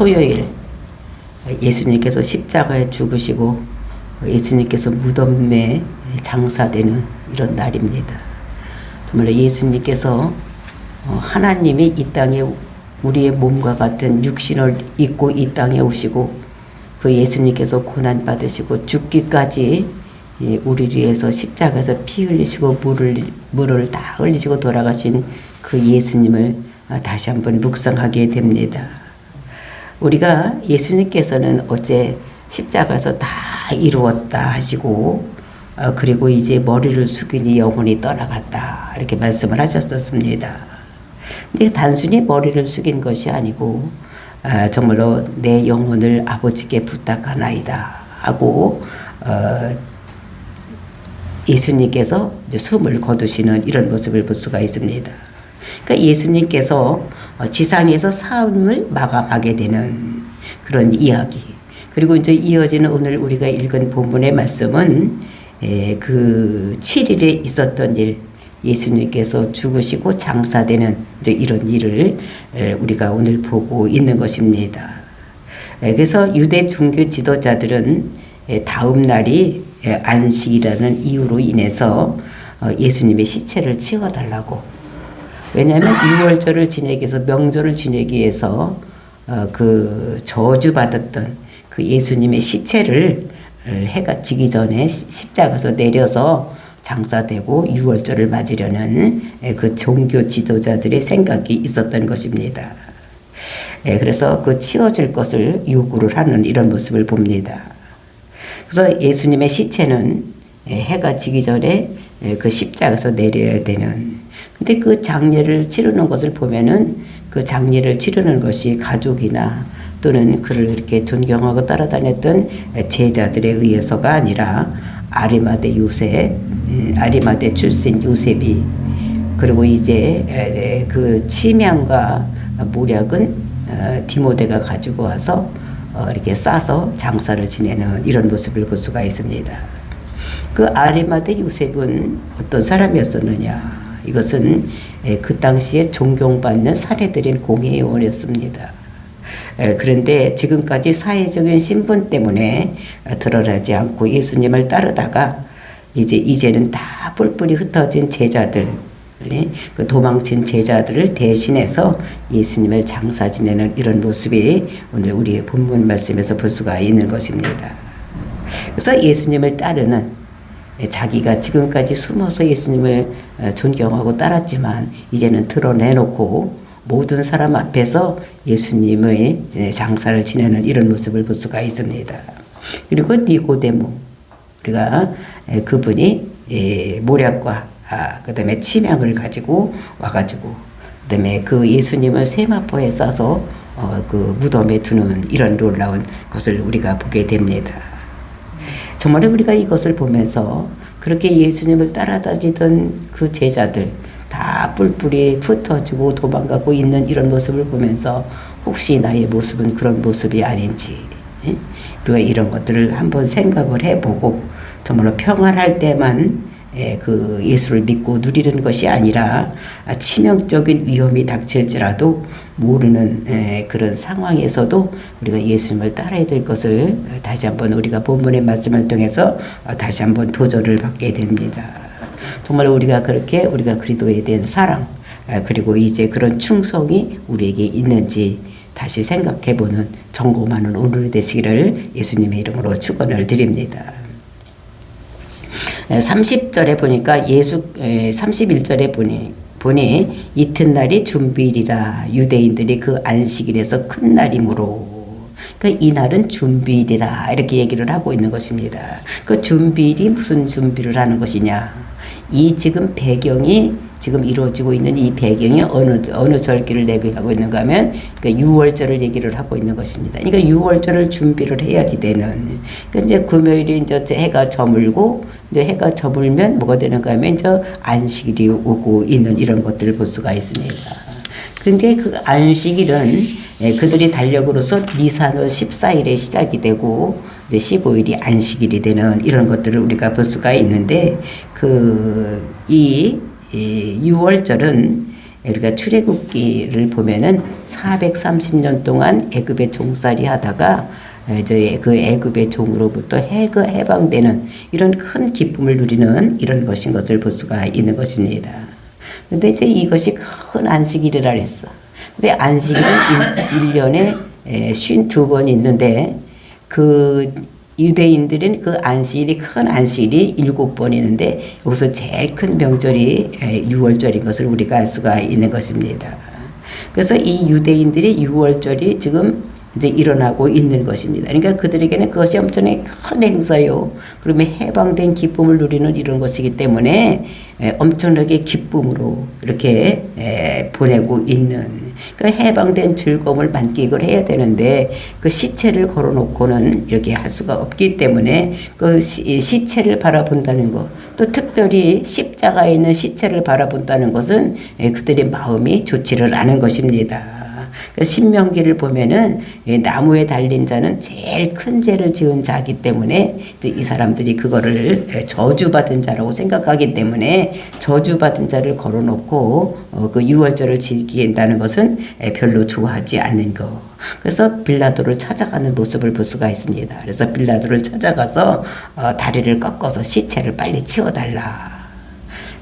토요일 예수님께서 십자가에 죽으시고 예수님께서 무덤에 장사되는 이런 날입니다. 정말 예수님께서 어, 하나님이 이 땅에 우리의 몸과 같은 육신을 입고 이 땅에 오시고 그 예수님께서 고난 받으시고 죽기까지 예, 우리를 위해서 십자가에서 피 흘리시고 물을 물을 다 흘리시고 돌아가신 그 예수님을 아, 다시 한번 묵상하게 됩니다. 우리가 예수님께서는 어제 십자가에서 다 이루었다 하시고 어, 그리고 이제 머리를 숙이니 영혼이 떠나갔다 이렇게 말씀을 하셨었습니다. 근데 단순히 머리를 숙인 것이 아니고 아, 정말로 내 영혼을 아버지께 부탁하나이다 하고 어, 예수님께서 숨을 거두시는 이런 모습을 볼 수가 있습니다. 그러니까 예수님께서 어, 지상에서 삶을 마감하게 되는 그런 이야기. 그리고 이제 이어지는 오늘 우리가 읽은 본문의 말씀은 에, 그 7일에 있었던 일, 예수님께서 죽으시고 장사되는 이제 이런 일을 에, 우리가 오늘 보고 있는 것입니다. 에, 그래서 유대 종교 지도자들은 에, 다음 날이 에, 안식이라는 이유로 인해서 어, 예수님의 시체를 치워달라고. 왜냐하면 유월절을 지내기 위해서 명절을 지내기 위해서 어, 그 저주받았던 그 예수님의 시체를 해가 지기 전에 십자가에서 내려서 장사되고 유월절을 맞으려는 그 종교 지도자들의 생각이 있었던 것입니다. 예, 그래서 그 치워질 것을 요구를 하는 이런 모습을 봅니다. 그래서 예수님의 시체는 해가 지기 전에 그 십자가에서 내려야 되는. 근데 그 장례를 치르는 것을 보면은 그 장례를 치르는 것이 가족이나 또는 그를 이렇게 존경하고 따라다녔던 제자들에 의해서가 아니라 아리마대 요셉, 음, 아리마대 출신 요셉이 그리고 이제 그 치명과 모략은 어, 디모데가 가지고 와서 어, 이렇게 싸서 장사를 지내는 이런 모습을 볼 수가 있습니다. 그 아리마대 요셉은 어떤 사람이었었느냐? 이것은 그 당시에 존경받는 사례들인 공회의원이었습니다. 그런데 지금까지 사회적인 신분 때문에 드러나지 않고 예수님을 따르다가 이제 이제는 다 뿔뿔이 흩어진 제자들 그 도망친 제자들을 대신해서 예수님을 장사 지내는 이런 모습이 오늘 우리의 본문 말씀에서 볼 수가 있는 것입니다. 그래서 예수님을 따르는 자기가 지금까지 숨어서 예수님을 존경하고 따랐지만 이제는 드러내놓고 모든 사람 앞에서 예수님의 장사를 지내는 이런 모습을 볼 수가 있습니다. 그리고 니고데모 우리가 그분이 모략과 아, 그다음에 치명을 가지고 와가지고 그다음에 그 예수님을 세마포에 싸서 어, 그 무덤에 두는 이런 놀라운 것을 우리가 보게 됩니다. 정말 우리가 이것을 보면서 그렇게 예수님을 따라다니던 그 제자들 다 뿔뿔이 흩어지고 도망가고 있는 이런 모습을 보면서 혹시 나의 모습은 그런 모습이 아닌지 예? 우리가 이런 것들을 한번 생각을 해보고 정말로 평안할 때만 예, 그 예수를 믿고 누리는 것이 아니라 치명적인 위험이 닥칠지라도 모르는 예, 그런 상황에서도 우리가 예수님을 따라야 될 것을 다시 한번 우리가 본문의 말씀을 통해서 다시 한번 도전을 받게 됩니다. 정말 우리가 그렇게 우리가 그리스도에 대한 사랑 그리고 이제 그런 충성이 우리에게 있는지 다시 생각해보는 점검하는 오늘이 되시기를 예수님의 이름으로 축원을 드립니다. 30절에 보니까 예수 31절에 보니 보니 이튿날이 준비일이라 유대인들이 그 안식일에서 큰 날이므로 그러니까 이날은 준비일이라 이렇게 얘기를 하고 있는 것입니다. 그 준비일이 무슨 준비를 하는 것이냐? 이 지금 배경이 지금 이루어지고 있는 이 배경이 어느 어느 절기를 얘기하고 있는가 하면 그러니까 6월절을 얘기를 하고 있는 것입니다. 그러니까 6월절을 준비를 해야지 되는. 그러니까 이제 금요일이 이제 해가 저물고 이제 해가 저물면 뭐가 되는가 하면 이제 안식일이 오고 있는 이런 것들을 볼 수가 있습니다. 그런데 그 안식일은 예, 그들이 달력으로서 니산월 14일에 시작이 되고 이제 15일이 안식일이 되는 이런 것들을 우리가 볼 수가 있는데 그이 이 6월절은 우리가 출애굽기를 보면은 430년 동안 애굽에 종살이 하다가 저희 그 애굽의 종으로부터 해가 해방되는 이런 큰 기쁨을 누리는 이런 것인 것을 볼 수가 있는 것입니다. 근데 이제 이것이 큰 안식일이라 했어. 근데 안식일은 1년에 52번 있는데 그 유대인들은 그 안식일이 큰 안식일이 일곱 번 있는데 여기서 제일 큰 명절이 6월절인 것을 우리가 알 수가 있는 것입니다. 그래서 이 유대인들이 6월절이 지금 이제 일어나고 있는 것입니다. 그러니까 그들에게는 그것이 엄청나게 큰 행사요. 그러면 해방된 기쁨을 누리는 이런 것이기 때문에 엄청나게 기쁨으로 이렇게 보내고 있는 그 해방된 즐거움을 만끽을 해야 되는데 그 시체를 걸어놓고는 이렇게 할 수가 없기 때문에 그 시 체를 바라본다는 것, 또 특별히 십자가에 있는 시체를 바라본다는 것은 그들의 마음이 좋지를 않은 것입니다. 그 신명기를 보면은 나무에 달린 자는 제일 큰 죄를 지은 자기 때문에 이 사람들이 그거를 저주받은 자라고 생각하기 때문에 저주받은 자를 걸어놓고 어, 그 유월절을 지킨다는 것은 별로 좋아하지 않는 거. 그래서 빌라도를 찾아가는 모습을 볼 수가 있습니다. 그래서 빌라도를 찾아가서 어, 다리를 꺾어서 시체를 빨리 치워달라.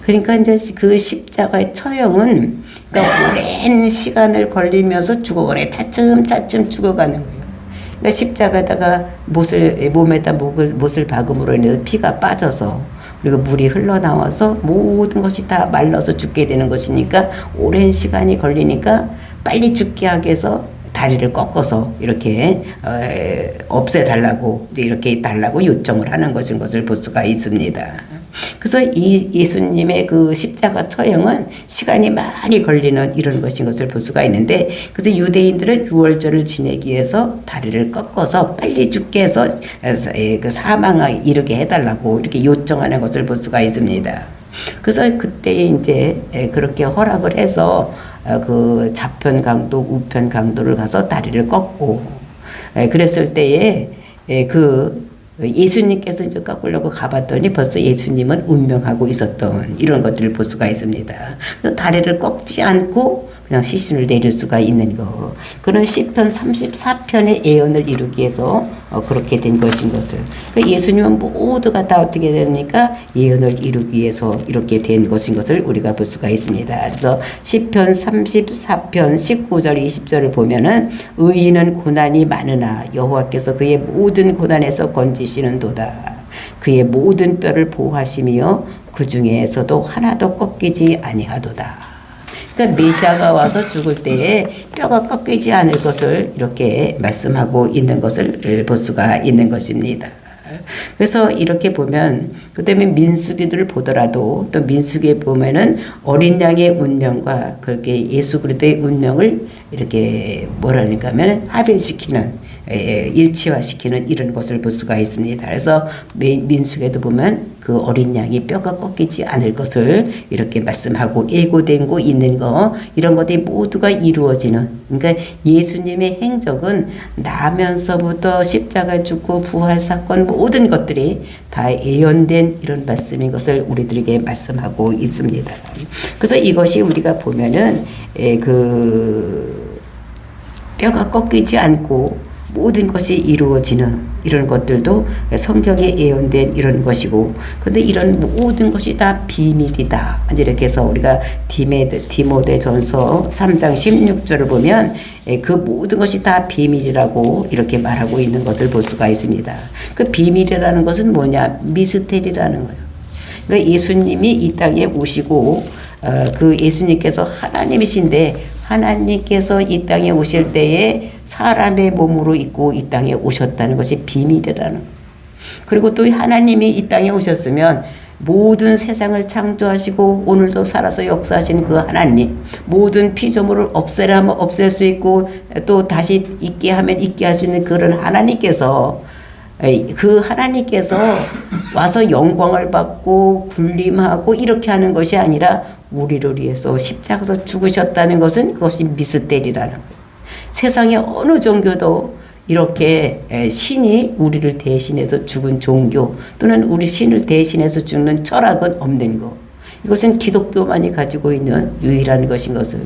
그러니까 이제 그 십자가의 처형은 그러니까 오랜 시간을 걸리면서 죽어가네 차츰차츰 죽어가는 거예요. 그러니까 십자가에다가 못을 몸에다 목을 못을 박음으로 인해서 피가 빠져서 그리고 물이 흘러나와서 모든 것이 다 말라서 죽게 되는 것이니까 오랜 시간이 걸리니까 빨리 죽게 하기 위해서 다리를 꺾어서 이렇게 어, 없애달라고 이렇게 달라고 요청을 하는 것인 것을 볼 수가 있습니다. 그래서 이 예수님의 그 십자가 처형은 시간이 많이 걸리는 이런 것인 것을 볼 수가 있는데 그래서 유대인들은 유월절을 지내기 위해서 다리를 꺾어서 빨리 죽게 해서 그 사망에 이르게 해달라고 이렇게 요청하는 것을 볼 수가 있습니다. 그래서 그때 이제 그렇게 허락을 해서 어, 그 좌편 강도, 우편 강도를 가서 다리를 꺾고 그랬을 때에 그 예수님께서 이제 깎으려고 가봤더니 벌써 예수님은 운명하고 있었던 이런 것들을 볼 수가 있습니다. 다리를 꺾지 않고 그냥 시신을 내릴 수가 있는 거. 그런 시편 34편의 예언을 이루기 위해서 어, 그렇게 된 것인 것을. 그 예수님은 모두가 다 어떻게 됩니까? 예언을 이루기 위해서 이렇게 된 것인 것을 우리가 볼 수가 있습니다. 그래서 시편 34편 19절 20절을 보면은 의인은 고난이 많으나 여호와께서 그의 모든 고난에서 건지시는 도다. 그의 모든 뼈를 보호하시며 그 중에서도 하나도 꺾이지 아니하도다. 그러니까 메시아가 와서 죽을 때에 뼈가 꺾이지 않을 것을 이렇게 말씀하고 있는 것을 볼 수가 있는 것입니다. 그래서 이렇게 보면 그다음에 민수기들을 보더라도 또 민수기에 보면은 어린 양의 운명과 그렇게 예수 그리스도의 운명을 이렇게 뭐라니까 하면 합일시키는 일치화시키는 이런 것을 볼 수가 있습니다. 그래서 민수기에도 보면 그 어린 양이 뼈가 꺾이지 않을 것을 이렇게 말씀하고 예고된 거 있는 거 이런 것들이 모두가 이루어지는 그러니까 예수님의 행적은 나면서부터 십자가 죽고 부활 사건 모든 것들이 다 예언된 이런 말씀인 것을 우리들에게 말씀하고 있습니다. 그래서 이것이 우리가 보면은 그 뼈가 꺾이지 않고 모든 것이 이루어지는 이런 것들도 성경에 예언된 이런 것이고 근데 이런 모든 것이 다 비밀이다. 이렇게 해서 우리가 디모데 전서 3장 16절을 보면 예, 그 모든 것이 다 비밀이라고 이렇게 말하고 있는 것을 볼 수가 있습니다. 그 비밀이라는 것은 뭐냐? 미스테리라는 거예요. 그러니까 예수님이 이 땅에 오시고 어, 그 예수님께서 하나님이신데 하나님께서 이 땅에 오실 때에 사람의 몸으로 입고 이 땅에 오셨다는 것이 비밀이라는 그리고 또 하나님이 이 땅에 오셨으면 모든 세상을 창조하시고 오늘도 살아서 역사하시는 그 하나님 모든 피조물을 없애라면 없앨 수 있고 또 다시 있게 하면 있게 하시는 그런 하나님께서 그 하나님께서 와서 영광을 받고 군림하고 이렇게 하는 것이 아니라 우리를 위해서 십자가에서 죽으셨다는 것은 그것이 미스테리라는 거예요. 세상에 어느 종교도 이렇게 신이 우리를 대신해서 죽은 종교 또는 우리 신을 대신해서 죽는 철학은 없는 거. 이것은 기독교만이 가지고 있는 유일한 것인 것을.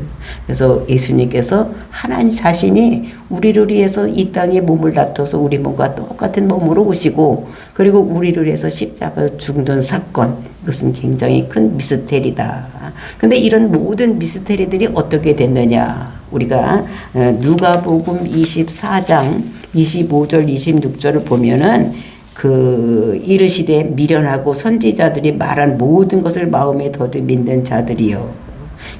그래서 예수님께서 하나님 자신이 우리를 위해서 이 땅에 몸을 놔둬서 우리 몸과 똑같은 몸으로 오시고 그리고 우리를 위해서 십자가 죽는 사건 이것은 굉장히 큰 미스테리다. 근데 이런 모든 미스테리들이 어떻게 됐느냐? 우리가 어, 누가복음 24장 25절 26절을 보면은 그 이르시되 미련하고 선지자들이 말한 모든 것을 마음에 더듬 믿는 자들이요.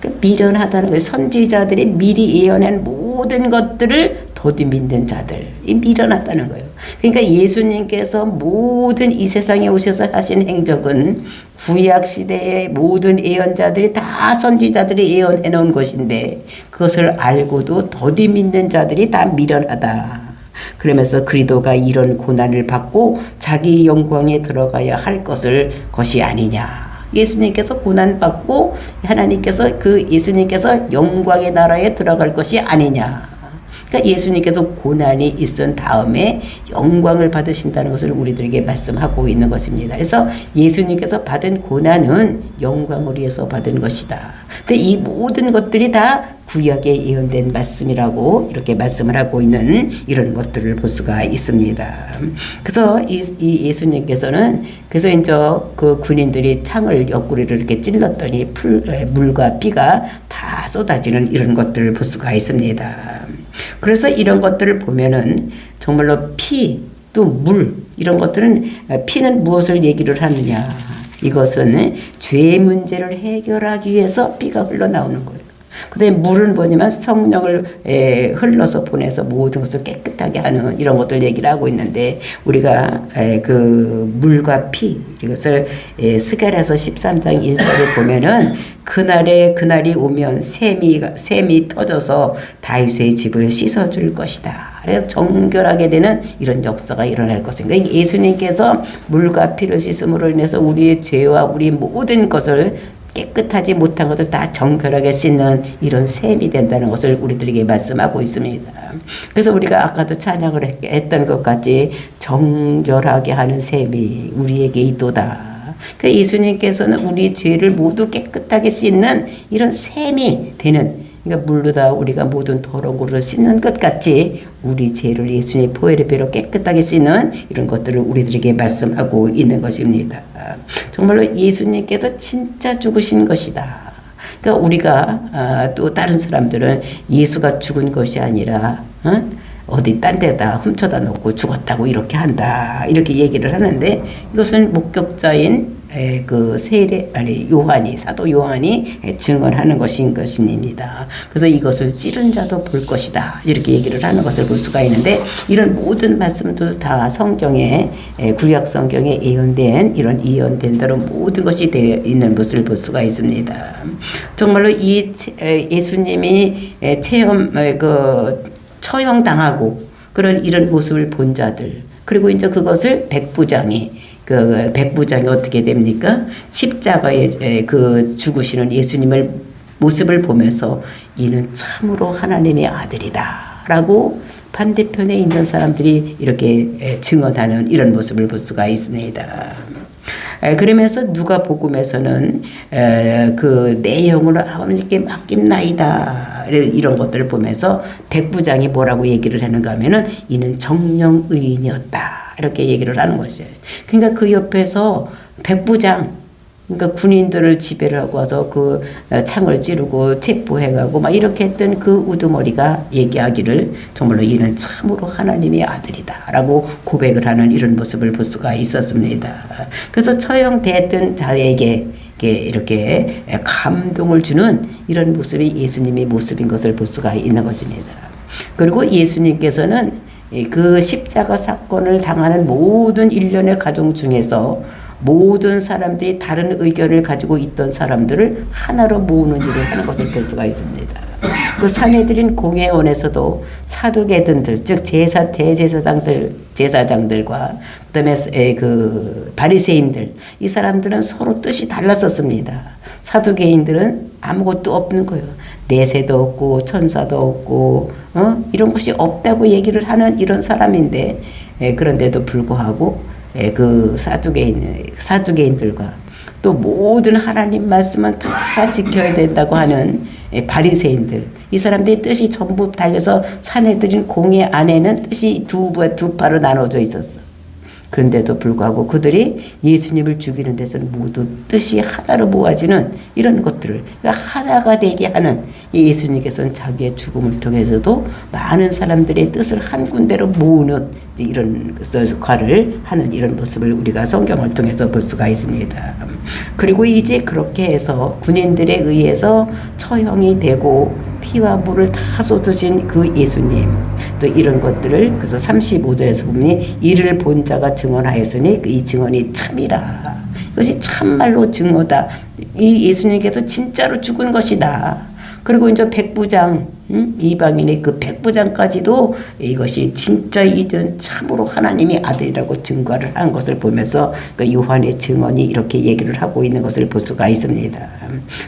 그러니까 미련하다는 거 선지자들이 미리 예언한 모든 것들을 더듬 믿는 자들. 이 미련하다는 거예요. 그러니까 예수님께서 모든 이 세상에 오셔서 하신 행적은 구약 시대의 모든 예언자들이 다 선지자들이 예언해 놓은 것인데 그것을 알고도 더디 믿는 자들이 다 미련하다. 그러면서 그리도가 이런 고난을 받고 자기 영광에 들어가야 할 것을 것이 아니냐. 예수님께서 고난 받고 하나님께서 그 예수님께서 영광의 나라에 들어갈 것이 아니냐. 그러니까 예수님께서 고난이 있은 다음에 영광을 받으신다는 것을 우리들에게 말씀하고 있는 것입니다. 그래서 예수님께서 받은 고난은 영광을 위해서 받은 것이다. 근데 이 모든 것들이 다 구약에 예언된 말씀이라고 이렇게 말씀을 하고 있는 이런 것들을 볼 수가 있습니다. 그래서 이, 이 예수님께서는 그래서 이제 그 군인들이 창을 옆구리를 이렇게 찔렀더니 풀, 물과 피가 다 쏟아지는 이런 것들을 볼 수가 있습니다. 그래서 이런 것들을 보면은 정말로 피, 또 물, 이런 것들은 피는 무엇을 얘기를 하느냐. 이것은 죄 문제를 해결하기 위해서 피가 흘러나오는 거예요. 그다음에 물은 뭐냐면 성령을 에, 흘러서 보내서 모든 것을 깨끗하게 하는 이런 것들 얘기를 하고 있는데 우리가 에, 그 물과 피 이것을 에, 스겔에서 13장 1절을 보면은 그날에 그날이 오면 샘이 샘이 터져서 다윗의 집을 씻어 줄 것이다. 그래서 정결하게 되는 이런 역사가 일어날 것입니다. 그러니까 예수님께서 물과 피를 씻음으로 인해서 우리의 죄와 우리 모든 것을 깨끗하지 못한 것을 다 정결하게 씻는 이런 셈이 된다는 것을 우리들에게 말씀하고 있습니다. 그래서 우리가 아까도 찬양을 했던 것 같이 정결하게 하는 셈이 우리에게 있도다. 그 예수님께서는 우리 죄를 모두 깨끗하게 씻는 이런 셈이 되는 그러니까 물로 다 우리가 모든 더러운 것을 씻는 것 같이 우리 죄를 예수님 포에르 배로 깨끗하게 씻는 이런 것들을 우리들에게 말씀하고 있는 것입니다. 정말로 예수님께서 진짜 죽으신 것이다. 그러니까 우리가 아, 또 다른 사람들은 예수가 죽은 것이 아니라 어? 디딴 데다 훔쳐다 놓고 죽었다고 이렇게 한다 이렇게 얘기를 하는데 이것은 목격자인 그 세례 아니 요한이 사도 요한이 증언하는 것인 것입니다. 그래서 이것을 찌른 자도 볼 것이다 이렇게 얘기를 하는 것을 볼 수가 있는데 이런 모든 말씀도 다 성경에 구약 성경에 예언된 이런 예언된 대로 모든 것이 되어 있는 것을 볼 수가 있습니다. 정말로 이 예수님이 체험 그 처형당하고 그런 이런 모습을 본 자들 그리고 이제 그것을 백부장이 그 백부장이 어떻게 됩니까? 십자가에 그 죽으시는 예수님을 모습을 보면서 이는 참으로 하나님의 아들이다라고 반대편에 있는 사람들이 이렇게 증언하는 이런 모습을 볼 수가 있습니다. 그러면서 누가 복음에서는 그 내용을 아버님께 맡김나이다 이런 것들을 보면서 백부장이 뭐라고 얘기를 하는가 하면은 이는 정령 의인이었다. 이렇게 얘기를 하는 것이에요. 그러니까 그 옆에서 백부장 그러니까 군인들을 지배를 하고 와서 그 창을 찌르고 체포해가고 막 이렇게 했던 그 우두머리가 얘기하기를 정말로 이는 참으로 하나님의 아들이다라고 고백을 하는 이런 모습을 볼 수가 있었습니다. 그래서 처형됐던 자에게 이렇게 감동을 주는 이런 모습이 예수님의 모습인 것을 볼 수가 있는 것입니다. 그리고 예수님께서는 그 십자가 사건을 당하는 모든 일련의 가정 중에서 모든 사람들이 다른 의견을 가지고 있던 사람들을 하나로 모으는 일을 하는 것을 볼 수가 있습니다. 그 사내들인 공회원에서도 사두개든들 즉 제사 대제사장들 제사장들과 그다음에 그 바리새인들 이 사람들은 서로 뜻이 달랐었습니다. 사두개인들은 아무것도 없는 거예요. 내세도 없고 천사도 없고 어? 이런 것이 없다고 얘기를 하는 이런 사람인데 에, 예, 그런데도 불구하고 에, 예, 그 사두개인 사두개인들과 또 모든 하나님 말씀은 다 지켜야 된다고 하는 예, 바리새인들 이 사람들의 뜻이 전부 달려서 산에 들인 공예 안에는 뜻이 두, 부- 두 파로 나눠져 있었어. 그런데도 불구하고 그들이 예수님을 죽이는 데서는 모두 뜻이 하나로 모아지는 이런 것들을 그러니까 하나가 되게 하는 이 예수님께서는 자기의 죽음을 통해서도 많은 사람들의 뜻을 한 군데로 모으는 이런 역할을 하는 이런 모습을 우리가 성경을 통해서 볼 수가 있습니다. 그리고 이제 그렇게 해서 군인들에 의해서 처형이 되고 피와 물을 다 쏟으신 그 예수님 또 이런 것들을 그래서 35절에서 보면 이를 본 자가 증언하였으니 그이 증언이 참이라. 이것이 참말로 증오다. 이 예수님께서 진짜로 죽은 것이다. 그리고 이제 백부장 음? 이방인의 그 백부장까지도 이것이 진짜 이든 참으로 하나님의 아들이라고 증거를 한 것을 보면서 그 요한의 증언이 이렇게 얘기를 하고 있는 것을 볼 수가 있습니다.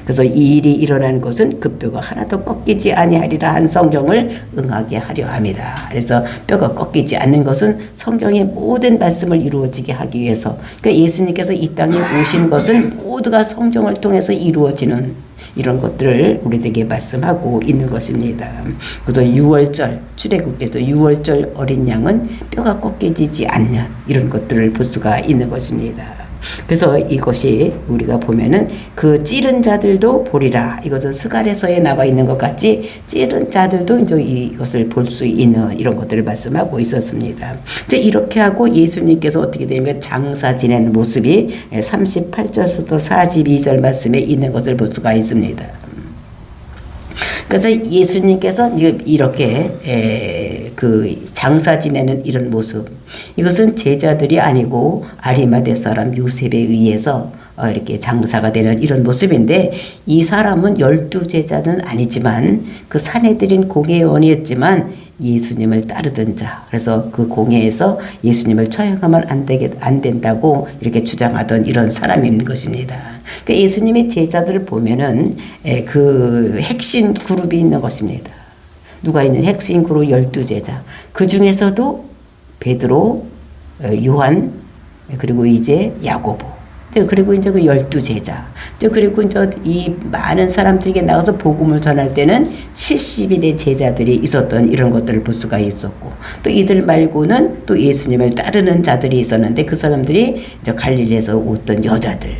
그래서 이 일이 일어난 것은 그 뼈가 하나도 꺾이지 아니하리라 한 성경을 응하게 하려 합니다. 그래서 뼈가 꺾이지 않는 것은 성경의 모든 말씀을 이루어지게 하기 위해서 그러니까 예수님께서 이 땅에 오신 것은 모두가 성경을 통해서 이루어지는 이런 것들을 우리에게 말씀하고 있는 것입니다. 그래서 6월절 출애굽에서 6월절 어린 양은 뼈가 꺾여지지 않는 이런 것들을 볼 수가 있는 것입니다. 그래서 이것이 우리가 보면은 그 찌른 자들도 보리라. 이것은 스갈에서에 나와 있는 것 같이 찌른 자들도 이제 이것을 볼 수 있는 이런 것들을 말씀하고 있었습니다. 이제 이렇게 하고 예수님께서 어떻게 되면 장사 지내는 모습이 38절부터 42절 말씀에 있는 것을 볼 수가 있습니다. 그래서 예수님께서 이렇게 에, 그 장사 지내는 이런 모습 이것은 제자들이 아니고 아리마대 사람 요셉에 의해서 어, 이렇게 장사가 되는 이런 모습인데 이 사람은 열두 제자는 아니지만 그 산에 들인 공회원이었지만 예수님을 따르던 자. 그래서 그 공회에서 예수님을 처형하면 안 되게 안 된다고 이렇게 주장하던 이런 사람인 것입니다. 그러니까 예수님의 제자들을 보면은 에, 그 핵심 그룹이 있는 것입니다. 누가 있는 핵심 그룹 열두 제자. 그 중에서도 베드로, 어, 요한, 그리고 이제 야고보. 그리고 이제 그 열두 제자. 그리고 이제 이 많은 사람들에게 나가서 복음을 전할 때는 70인의 제자들이 있었던 이런 것들을 볼 수가 있었고 또 이들 말고는 또 예수님을 따르는 자들이 있었는데 그 사람들이 이제 갈릴리에서 오던 여자들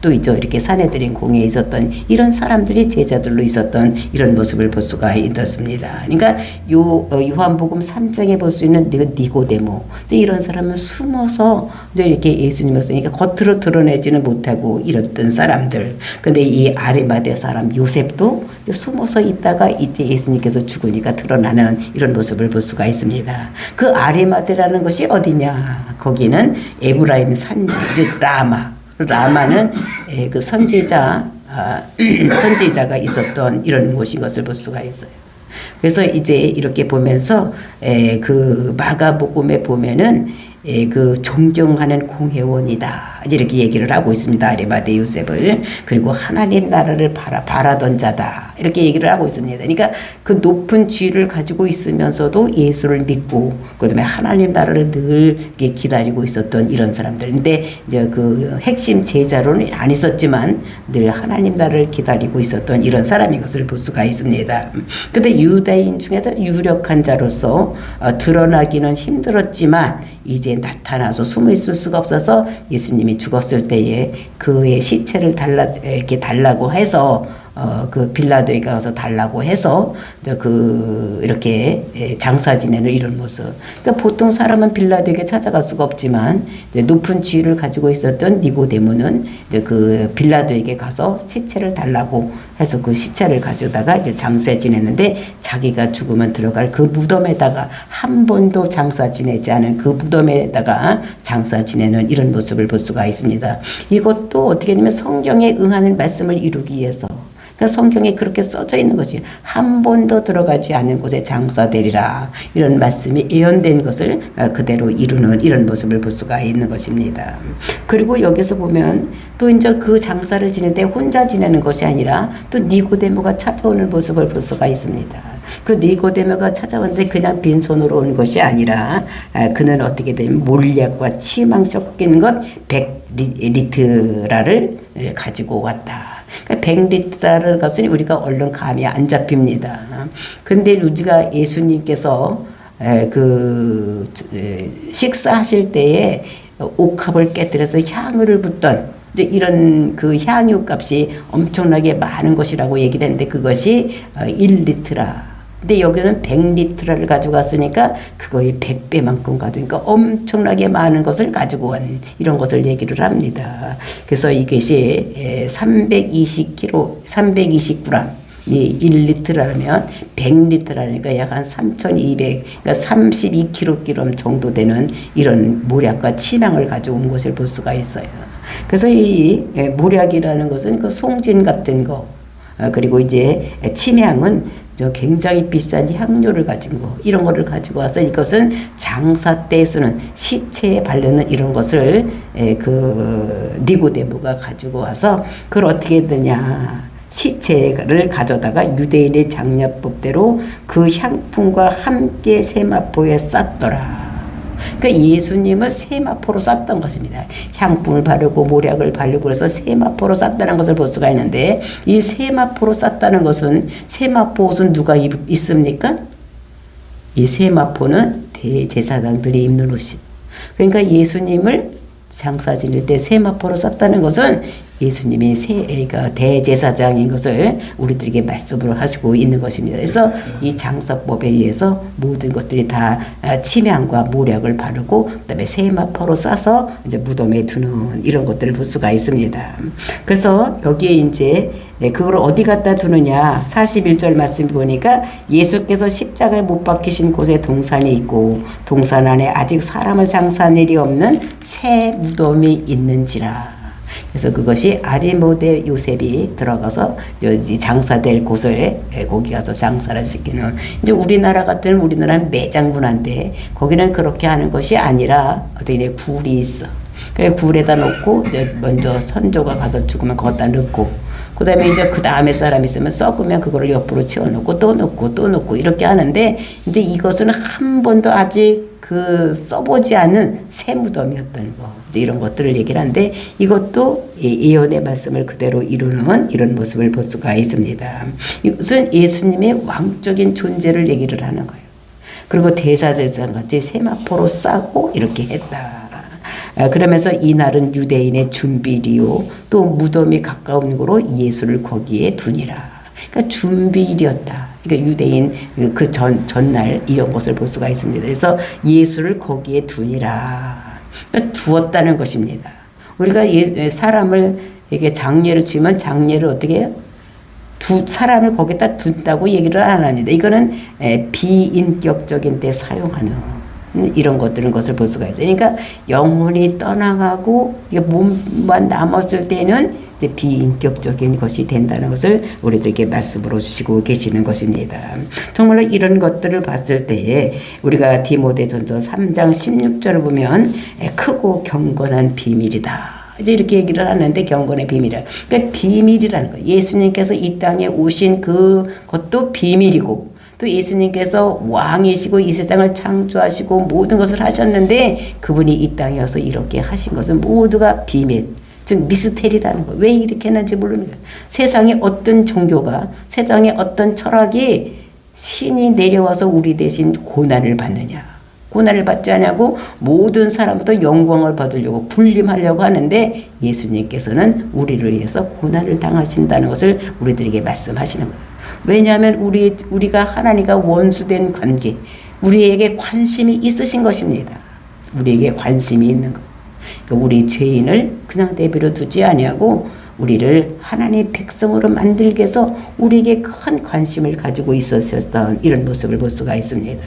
또 이제 이렇게 산에 들인 공에 있었던 이런 사람들이 제자들로 있었던 이런 모습을 볼 수가 있었습니다. 그러니까 요 어, 요한복음 3장에 볼 수 있는 그 니고데모 이런 사람은 숨어서 이제 이렇게 예수님을 쓰니까 겉으로 드러내지는 못하고 이랬던 사람들. 근데 이 아리마대 사람 요셉도 숨어서 있다가 이제 예수님께서 죽으니까 드러나는 이런 모습을 볼 수가 있습니다. 그 아리마대라는 것이 어디냐? 거기는 에브라임 산지 즉 라마. 라마는 에, 그 선지자 아, 선지자가 있었던 이런 곳인 것을 볼 수가 있어요. 그래서 이제 이렇게 보면서 에, 그 마가복음에 보면은 에, 그 존경하는 공회원이다. 이렇게 얘기를 하고 있습니다. 아리마대 요셉을. 그리고 하나님 나라를 바라 바라던 자다. 이렇게 얘기를 하고 있습니다. 그러니까 그 높은 지위를 가지고 있으면서도 예수를 믿고 그 다음에 하나님 나라를 늘 기다리고 있었던 이런 사람들인데 이제 그 핵심 제자로는 안 있었지만 늘 하나님 나라를 기다리고 있었던 이런 사람인 것을 볼 수가 있습니다. 근데 유다인 중에서 유력한 자로서 어, 드러나기는 힘들었지만 이제 나타나서 숨어 있을 수가 없어서 예수님이 죽었을 때에 그의 시체를 달라 이렇게 달라고 해서 어, 그 빌라도에 가서 달라고 해서 이제 그 이렇게 예, 장사 지내는 이런 모습. 그러니까 보통 사람은 빌라도에게 찾아갈 수가 없지만 이제 높은 지위를 가지고 있었던 니고데모는 이제 그 빌라도에게 가서 시체를 달라고 해서 그 시체를 가져다가 이제 장사 지내는데 자기가 죽으면 들어갈 그 무덤에다가 한 번도 장사 지내지 않은 그 무덤에다가 장사 지내는 이런 모습을 볼 수가 있습니다. 이것도 어떻게 되면 성경에 응하는 말씀을 이루기 위해서 그러니까 성경에 그렇게 써져 있는 것이 한 번도 들어가지 않은 곳에 장사되리라 이런 말씀이 예언된 것을 어, 그대로 이루는 이런 모습을 볼 수가 있는 것입니다. 그리고 여기서 보면 또 이제 그 장사를 지낼 때 혼자 지내는 것이 아니라 또 니고데모가 찾아오는 모습을 볼 수가 있습니다. 그 니고데모가 찾아왔는데 그냥 빈손으로 온 것이 아니라 아, 그는 어떻게 되면 몰약과 치망 섞인 것 100리트라를 예, 가지고 왔다. 그러니까 100리터라는 것은 우리가 얼른 감이 안 잡힙니다. 근데 우리가 예수님께서 에, 그 에, 식사하실 때에 옥합을 깨뜨려서 향유를 붓던 이런 그 향유 값이 엄청나게 많은 것이라고 얘기를 했는데 그것이 1리터라. 근데 여기는 100리터를 가지고 갔으니까 그거의 100배만큼 가지니까 엄청나게 많은 것을 가지고 온 이런 것을 얘기를 합니다. 그래서 이것이 320kg, 320g 이 1리터라면 100리터라니까 약 한 3,200, 그러니까 32kg 정도 되는 이런 모략과 침향을 가지고 온 것을 볼 수가 있어요. 그래서 이 모략이라는 것은 그 송진 같은 거, 어, 그리고 이제 침향은 저 굉장히 비싼 향료를 가진 거 이런 거를 가지고 와서 이것은 장사 때 쓰는 시체에 바르는 이런 것을 그 니고데모가 가지고 와서 그걸 어떻게 했느냐 시체를 가져다가 유대인의 장려법대로 그 향품과 함께 세마포에 쌌더라. 그러니까 예수님을 세마포로 쌌던 것입니다. 향품을 바르고 모략을 바르고 그래서 세마포로 쌌다는 것을 볼 수가 있는데 이 세마포로 쌌다는 것은 세마포 옷은 누가 입, 있습니까? 이 세마포는 대제사장들이 입는 옷이. 그러니까 예수님을 장사 지낼 때 세마포로 쌌다는 것은 예수님이 세가 대제사장인 것을 우리들에게 말씀으로 하시고 있는 것입니다. 그래서 이 장사법에 의해서 모든 것들이 다 침향과 모략을 바르고 그다음에 세마포로 싸서 이제 무덤에 두는 이런 것들을 볼 수가 있습니다. 그래서 여기에 이제 그걸 어디 갖다 두느냐 41절 말씀 보니까 예수께서 십자가에 못 박히신 곳에 동산이 있고 동산 안에 아직 사람을 장사한 일이 없는 새 무덤이 있는지라 그래서 그것이 아리모데 요셉이 들어가서 장사될 곳을 거기 가서 장사를 시키는 이제 우리나라 같은 우리나라는 매장 문화인데 거기는 그렇게 하는 것이 아니라 어떻게 굴이 있어. 그래 굴에다 놓고 이제 먼저 선조가 가서 죽으면 거기다 넣고 그 다음에 이제 그 다음에 사람 있으면 썩으면 그거를 옆으로 치워놓고 또 넣고 또 넣고 이렇게 하는데 근데 이것은 한 번도 아직 그 써보지 않은 새 무덤이었던 거 이런 것들을 얘기를 하는데 이것도 예언의 말씀을 그대로 이루는 이런 모습을 볼 수가 있습니다. 이것은 예수님의 왕적인 존재를 얘기를 하는 거예요. 그리고 대사제사장 같이 세마포로 싸고 이렇게 했다. 아, 그러면서 이날은 유대인의 준비일이요 또 무덤이 가까운 곳으로 예수를 거기에 두니라. 그러니까 준비일이었다. 그러니까 유대인 그 전 전날 이런 것을 볼 수가 있습니다. 그래서 예수를 거기에 두니라. 그러니까 두었다는 것입니다. 우리가 예, 사람을 이게 장례를 치면 장례를 어떻게 해요? 두 사람을 거기다 둔다고 얘기를 안 합니다. 이거는 비인격적인 데 사용하는 이런 것들은 것을 볼 수가 있어요. 그러니까 영혼이 떠나가고 몸만 남았을 때는 이제 비인격적인 것이 된다는 것을 우리들에게 말씀으로 주시고 계시는 것입니다. 정말로 이런 것들을 봤을 때에 우리가 디모데전서 3장 16절을 보면 크고 경건한 비밀이다. 이제 이렇게 얘기를 하는데 경건의 비밀이라. 그러니까 비밀이라는 거. 예수님께서 이 땅에 오신 그 것도 비밀이고 또 예수님께서 왕이시고 이 세상을 창조하시고 모든 것을 하셨는데 그분이 이 땅에 와서 이렇게 하신 것은 모두가 비밀. 즉 미스테리라는 거. 왜 이렇게 했는지 모르는 거예요. 세상에 어떤 종교가 세상에 어떤 철학이 신이 내려와서 우리 대신 고난을 받느냐. 고난을 받지 않냐고 모든 사람부터 영광을 받으려고 군림하려고 하는데 예수님께서는 우리를 위해서 고난을 당하신다는 것을 우리들에게 말씀하시는 거예요. 왜냐하면 우리 우리가 하나님과 원수된 관계, 우리에게 관심이 있으신 것입니다. 우리에게 관심이 있는 것. 그러니까 우리 죄인을 그냥 내버려 두지 아니하고 우리를 하나님의 백성으로 만들기 위해서 우리에게 큰 관심을 가지고 있으셨던 이런 모습을 볼 수가 있습니다.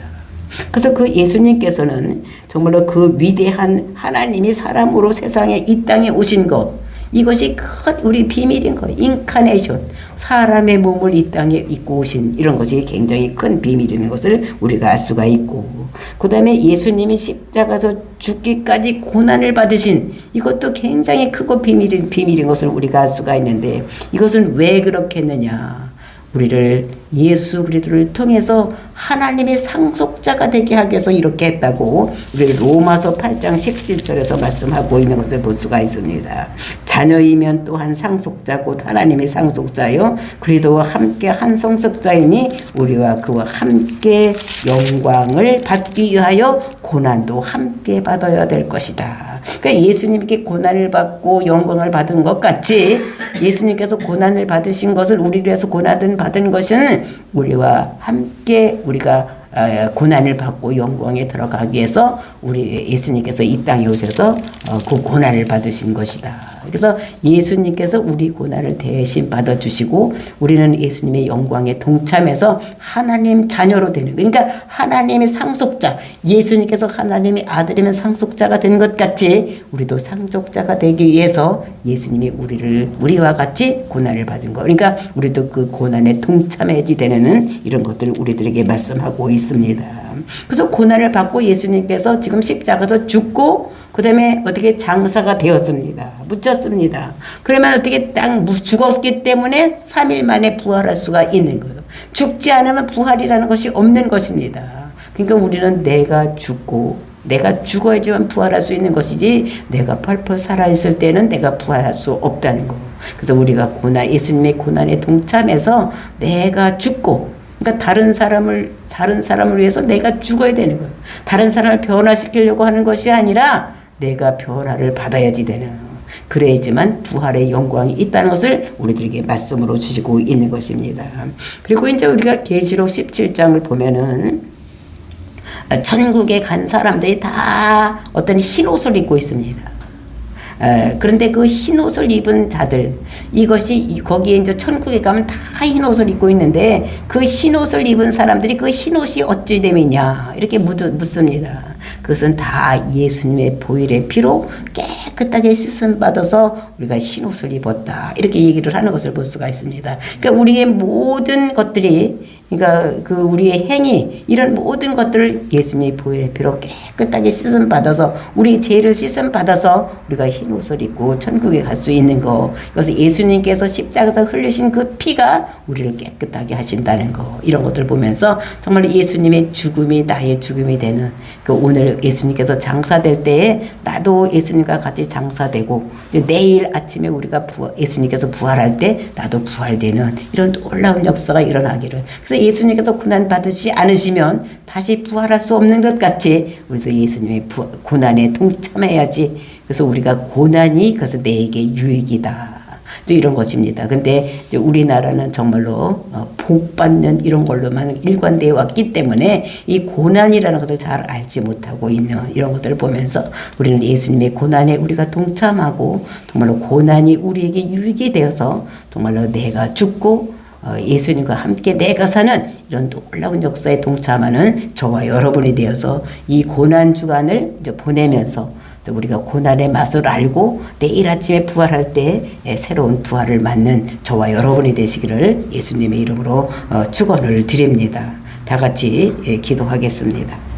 그래서 그 예수님께서는 정말로 그 위대한 하나님이 사람으로 세상에 이 땅에 오신 것 이것이 큰 우리 비밀인 거예요. 인카네이션. 사람의 몸을 이 땅에 입고 오신 이런 것이 굉장히 큰 비밀인 것을 우리가 알 수가 있고 그 다음에 예수님이 십자가에서 죽기까지 고난을 받으신 이것도 굉장히 크고 비밀인, 비밀인 것을 우리가 알 수가 있는데 이것은 왜 그렇게 했느냐 우리를 예수 그리스도를 통해서 하나님의 상속자가 되게 하기 위해서 이렇게 했다고 우리 로마서 8장 17절에서 말씀하고 있는 것을 볼 수가 있습니다. 자녀이면 또한 상속자 곧 하나님의 상속자요 그리도 함께 한 성속자이니 우리와 그와 함께 영광을 받기 위하여 고난도 함께 받아야 될 것이다. 그러니까 예수님께 고난을 받고 영광을 받은 것 같이 예수님께서 고난을 받으신 것을 우리를 위해서 고난을 받은 것은 우리와 함께 우리가 어, 고난을 받고 영광에 들어가기 위해서 우리 예수님께서 이 땅에 오셔서 어, 그 고난을 받으신 것이다. 그래서 예수님께서 우리 고난을 대신 받아주시고 우리는 예수님의 영광에 동참해서 하나님 자녀로 되는. 그러니까 하나님의 상속자, 예수님께서 하나님의 아들이면 상속자가 된 것 같이 우리도 상속자가 되기 위해서 예수님이 우리를 우리와 같이 고난을 받은 거. 그러니까 우리도 그 고난에 동참해야지 되는 이런 것들을 우리들에게 말씀하고 있습니다. 그래서 고난을 받고 예수님께서 지금 십자가에서 죽고 그 다음에 어떻게 장사가 되었습니다. 묻혔습니다. 그러면 어떻게 딱 죽었기 때문에 3일 만에 부활할 수가 있는 거예요. 죽지 않으면 부활이라는 것이 없는 것입니다. 그러니까 우리는 내가 죽고 내가 죽어야지만 부활할 수 있는 것이지 내가 펄펄 살아있을 때는 내가 부활할 수 없다는 거. 그래서 우리가 고난 예수님의 고난에 동참해서 내가 죽고 그러니까 다른 사람을 다른 사람을 위해서 내가 죽어야 되는 거예요. 다른 사람을 변화시키려고 하는 것이 아니라 내가 변화를 받아야지 되는. 그래야지만 부활의 영광이 있다는 것을 우리들에게 말씀으로 주시고 있는 것입니다. 그리고 이제 우리가 계시록 17장을 보면은 천국에 간 사람들이 다 어떤 흰 옷을 입고 있습니다. 에, 그런데 그 흰 옷을 입은 자들 이것이 거기에 이제 천국에 가면 다 흰 옷을 입고 있는데 그 흰 옷을 입은 사람들이 그 흰 옷이 어찌 됨이냐 이렇게 묻습니다. 그것은 다 예수님의 보혈의 피로 깨끗하게 씻음 받아서 우리가 흰 옷을 입었다 이렇게 얘기를 하는 것을 볼 수가 있습니다. 그러니까 우리의 모든 것들이 그러니까 그 우리의 행위 이런 모든 것들을 예수님의 보혈의 피로 깨끗하게 씻음 받아서 우리 죄를 씻음 받아서 우리가 흰 옷을 입고 천국에 갈 수 있는 거. 그래서 예수님께서 십자가에서 흘리신 그 피가 우리를 깨끗하게 하신다는 거. 이런 것들 보면서 정말 예수님의 죽음이 나의 죽음이 되는 그 오늘 예수님께서 장사될 때에 나도 예수님과 같이 장사되고 내일 아침에 우리가 부활, 예수님께서 부활할 때 나도 부활되는 이런 놀라운 역사가 일어나기를. 그래서 예수님께서 고난 받으시 않으시면 다시 부활할 수 없는 것 같이 우리도 예수님의 부, 고난에 동참해야지. 그래서 우리가 고난이 그래서 내게 유익이다. 이런 것입니다. 근데 우리나라는 정말로 어, 복 받는 이런 걸로만 일관되어 왔기 때문에 이 고난이라는 것을 잘 알지 못하고 있는 이런 것들을 보면서 우리는 예수님의 고난에 우리가 동참하고 정말로 고난이 우리에게 유익이 되어서 정말로 내가 죽고 어, 예수님과 함께 내가 사는 이런 놀라운 역사에 동참하는 저와 여러분이 되어서 이 고난 주간을 이제 보내면서 우리가 고난의 맛을 알고 내일 아침에 부활할 때 새로운 부활을 맞는 저와 여러분이 되시기를 예수님의 이름으로 어, 축원을 드립니다. 다 같이 예, 기도하겠습니다.